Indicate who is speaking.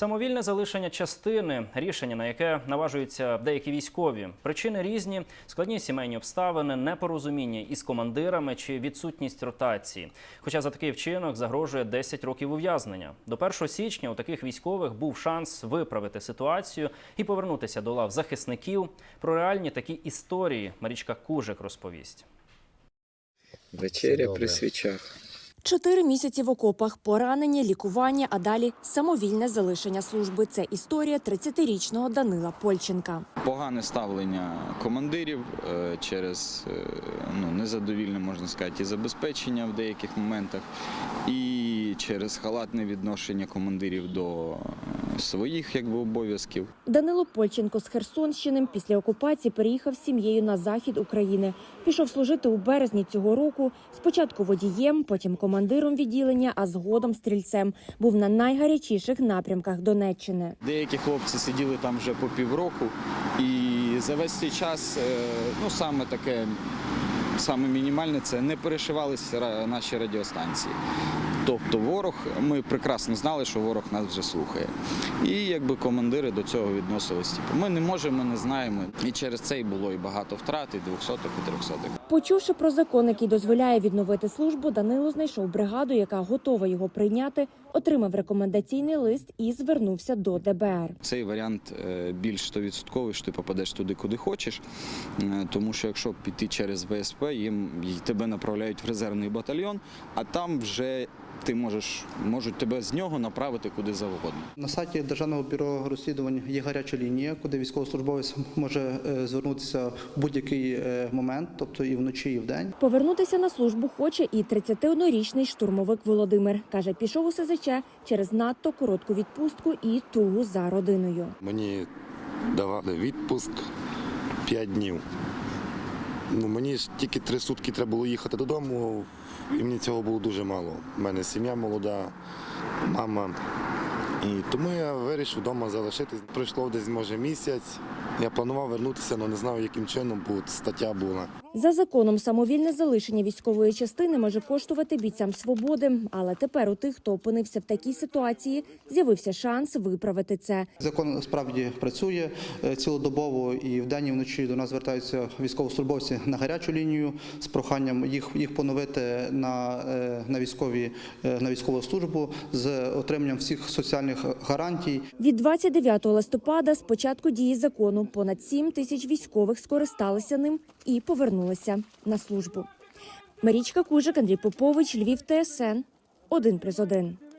Speaker 1: Самовільне залишення частини рішення, на яке наважуються деякі військові. Причини різні: складні сімейні обставини, непорозуміння із командирами чи відсутність ротації. Хоча за такий вчинок загрожує 10 років ув'язнення. До 1 січня у таких військових був шанс виправити ситуацію і повернутися до лав захисників. Про реальні такі історії Марічка Кужик розповість.
Speaker 2: Вечеря при свічах.
Speaker 3: Чотири місяці в окопах, поранення, лікування, а далі самовільне залишення служби. Це історія 30-річного Данила Польченка.
Speaker 2: Погане ставлення командирів е, через е, ну, незадовільне, можна сказати, і забезпечення в деяких моментах, і через халатне відношення командирів до е, своїх якби, обов'язків.
Speaker 3: Данило Польченко з Херсонщини після окупації переїхав з сім'єю на захід України. Пішов служити у березні цього року. Спочатку водієм, потім командиром відділення, а згодом стрільцем. Був на найгарячіших напрямках Донеччини.
Speaker 2: Деякі хлопці сиділи там вже по півроку, і за весь цей час, е, ну саме таке, саме мінімальне, це не перешивалися наші радіостанції. Тобто ворог, ми прекрасно знали, що ворог нас вже слухає. І якби командири до цього відносились. Типу, ми не можемо, не знаємо. І через це і було і багато втрат, і 200-х, і 300-х.
Speaker 3: Почувши про закон, який дозволяє відновити службу, Данило знайшов бригаду, яка готова його прийняти, отримав рекомендаційний лист і звернувся до ДБР.
Speaker 2: Цей варіант е, більш 100%, що ти попадеш туди, куди хочеш. Е, Тому що якщо піти через ВСП, їм тебе направляють в резервний батальйон, а там вже ти можеш можуть тебе з нього направити куди завгодно.
Speaker 4: На сайті Державного бюро розслідувань є гаряча лінія, куди військовослужбовець може е, звернутися в будь-який момент, тобто і вночі, і вдень.
Speaker 3: Повернутися на службу хоче і 31-річний штурмовик Володимир. Каже, пішов у СЗЧ через надто коротку відпустку і тугу за родиною.
Speaker 5: Мені давали відпуск 5 днів. Ну, мені ж тільки три сутки треба було їхати додому, і мені цього було дуже мало. У мене сім'я молода, мама. І тому я вирішив вдома залишитись. Пройшло десь може місяць. Я планував вернутися, але не знав, яким чином, бо стаття була.
Speaker 3: За законом самовільне залишення військової частини може коштувати бійцям свободи. Але тепер у тих, хто опинився в такій ситуації, з'явився шанс виправити це.
Speaker 4: Закон справді працює е, цілодобово і вдень і вночі до нас звертаються військовослужбовці на гарячу лінію з проханням їх, їх поновити на, е, на, військові, е, на військову службу з отриманням всіх соціальних гарантій.
Speaker 3: Від 29 листопада, з початку дії закону, понад 7 тисяч військових скористалися ним і повернулися на службу. Марічка Кужик, Андрій Попович, Львів, ТСН 1+,1.